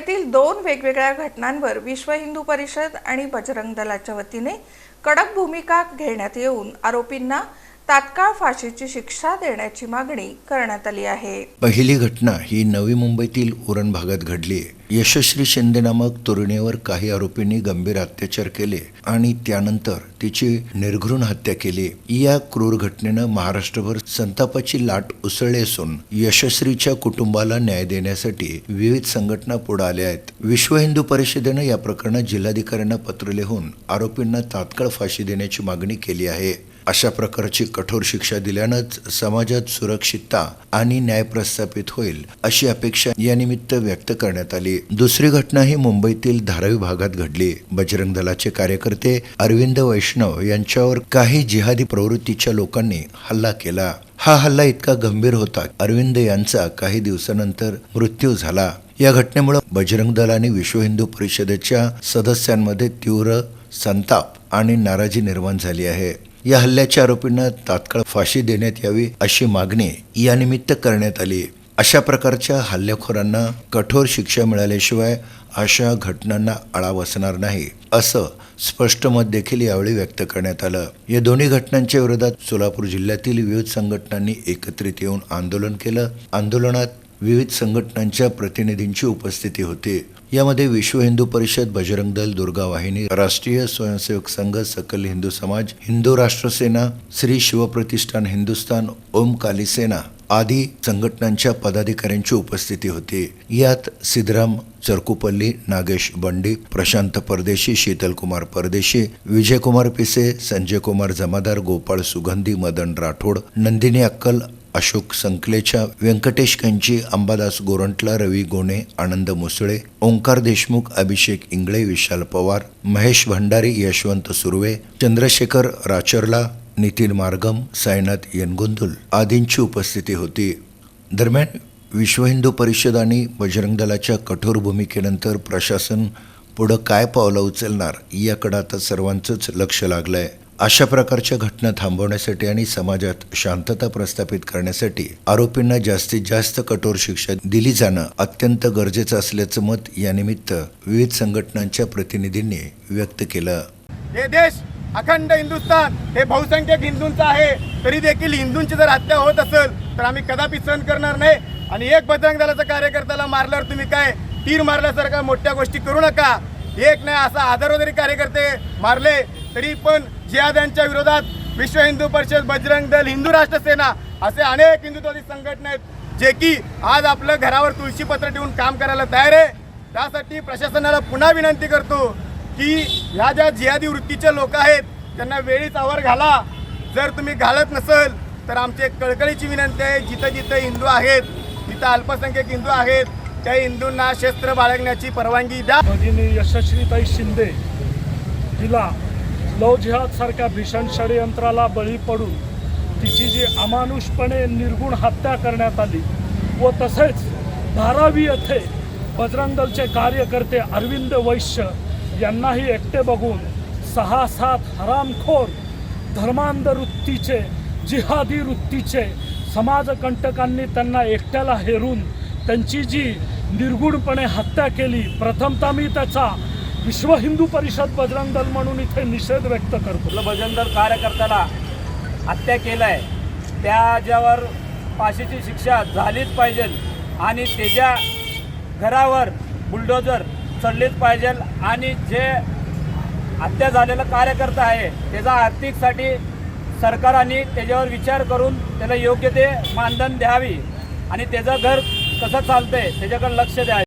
मुंबईतील दोन वेगवेगळ्या घटनांवर विश्व हिंदू परिषद आणि बजरंग दलाच्या वतीने कडक भूमिका घेण्यात येऊन आरोपींना तात्काळ फाशीची शिक्षा देण्याची मागणी करण्यात आली आहे. पहिली घटना ही नवी मुंबईतील उरण भागात घडली यशस्वी शिंदे नामक तरुणीवर काही आरोपींनी गंभीर अत्याचार केले आणि त्यानंतर तिची निर्घृण हत्या केली. या क्रूर घटनेनं महाराष्ट्रभर संतापाची लाट उसळली असून यशस्वीच्या कुटुंबाला न्याय देण्यासाठी विविध संघटना पुढे आल्या आहेत. विश्व हिंदू परिषदेनं या प्रकरणात जिल्हाधिकाऱ्यांना पत्र लिहून आरोपींना तात्काळ फाशी देण्याची मागणी केली आहे. अशा प्रकारची कठोर शिक्षा दिल्यानंच समाजात सुरक्षितता आणि न्याय प्रस्थापित होईल अशी अपेक्षा या निमित्त व्यक्त करण्यात आली. दुसरी घटना ही मुंबईतील धारावी भागात घडली. बजरंग दलाचे कार्यकर्ते अरविंद वैष्णव यांच्यावर काही जिहादी प्रवृत्तीच्या लोकांनी हल्ला केला. हा हल्ला इतका गंभीर होता अरविंद यांचा काही दिवसानंतर मृत्यू झाला. या घटनेमुळे बजरंग दल आणि विश्व हिंदू परिषदेच्या सदस्यांमध्ये तीव्र संताप आणि नाराजी निर्माण झाली आहे. या हल्ल्याच्या आरोपींना तात्काळ फाशी देण्यात यावी अशी मागणी यानिमित्त करण्यात आली. अशा प्रकारच्या हल्लेखोरांना कठोर शिक्षा मिळाल्याशिवाय अशा घटनांना आळा बसणार नाही असं स्पष्ट मत देखील यावेळी व्यक्त करण्यात आलं. या दोन्ही घटनांच्या विरोधात सोलापूर जिल्ह्यातील विविध संघटनांनी एकत्रित येऊन आंदोलन केलं. आंदोलनात विविध संघटनांच्या प्रतिनिधींची उपस्थिती होती. यामध्ये विश्व हिंदू परिषद बजरंग दल दुर्गा वाहिनी राष्ट्रीय स्वयंसेवक संघ सकल हिंदू समाज हिंदू राष्ट्र सेना श्री शिवप्रतिष्ठान हिंदुस्थान ओम काली सेना आदी संघटनांच्या पदाधिकाऱ्यांची उपस्थिती होती. यात सिद्धराम चरकुपल्ली नागेश बंडी प्रशांत परदेशी शीतलकुमार परदेशी विजयकुमार पिसे संजय कुमार जमादार गोपाळ सुगंधी मदन राठोड नंदिनी अक्कल अशोक संकलेच्या व्यंकटेश कंची अंबादास गोरंटला रवी गोणे आनंद मुसळे ओंकार देशमुख अभिषेक इंगळे विशाल पवार महेश भंडारी यशवंत सुर्वे चंद्रशेखर राचरला नितीन मार्गम सायनाथ यनगुंदुल आदींची उपस्थिती होती. दरम्यान विश्व हिंदू परिषद आणि बजरंग दलाच्या कठोर भूमिकेनंतर प्रशासन पुढं काय पावलं उचलणार याकडं आता सर्वांचंच लक्ष लागलं आहे अशा प्रकारच्या घटना थांबवण्यासाठी आणि समाजात शांतता प्रस्थापित करण्यासाठी आरोपींना जास्तीत जास्त कठोर शिक्षा दिली जाणं अत्यंत गरजेचं असल्याचं मत यानिमित्त विविध संघटनांच्या प्रतिनिधींनी व्यक्त केलं. हे देश अखंड हिंदुस्थान हे बहुसंख्यक हिंदूंचं आहे. तरी देखील हिंदूंची जर हत्या होत असेल तर आम्ही कदापि सहन करणार नाही. आणि एक बजरंग दलाचा कार्यकर्त्याला मारल्यावर तुम्ही काय तीर मारल्यासारख्या मोठ्या गोष्टी करू नका? एक नाही असा हजारो जरी कार्यकर्ते मारले तरी पण जिहाद्यांच्या विरोधात विश्व हिंदू परिषद बजरंग दल हिंदू राष्ट्र सेना असे अनेक हिंदुत्वादी संघटना आहेत जे की आज आपलं घरावर तुळशीपत्र ठेवून काम करायला तयार आहे. त्यासाठी प्रशासनाला पुन्हा विनंती करतो की ह्या ज्या जिहादी वृत्तीचे लोक आहेत त्यांना वेळीच आवर घाला. जर तुम्ही घालत नसेल तर आमची एक कळकळीची विनंती आहे जिथं जिथं हिंदू आहेत तिथं अल्पसंख्यक हिंदू आहेत त्या हिंदूंना शस्त्र बाळगण्याची परवानगी द्या. यशस्वीताई शिंदे हिला लव जिहाद सारख्या भीषण षडयंत्राला बळी पडून तिची जी अमानुषपणे निर्गुण हत्या करण्यात आली व तसेच धारावी येथे बजरंग दलचे कार्यकर्ते अरविंद वैश्य यांनाही एकटे बघून सहा सात हरामखोर धर्मांध वृत्तीचे जिहादी वृत्तीचे समाजकंटकांनी त्यांना एकट्याला हेरून त्यांची जी निर्गुणपणे हत्या केली प्रथमतः मी त्याचा विश्व हिंदू परिषद बजरंग दल म्हणून इथे निषेध व्यक्त करतो. बजरंग दल कार्यकर्त्याला हत्या केलं आहे त्याच्यावर फाशीची शिक्षा झालीच पाहिजे आणि त्याच्या घरावर बुलडोजर चढलीच पाहिजे आणि जे हत्या झालेला कार्यकर्ता आहे त्याचा आर्थिकसाठी सरकाराने त्याच्यावर विचार करून त्याला योग्य ते मानधन द्यावी आणि त्याचं घर कसं चालतंय त्याच्याकडे लक्ष द्यावे.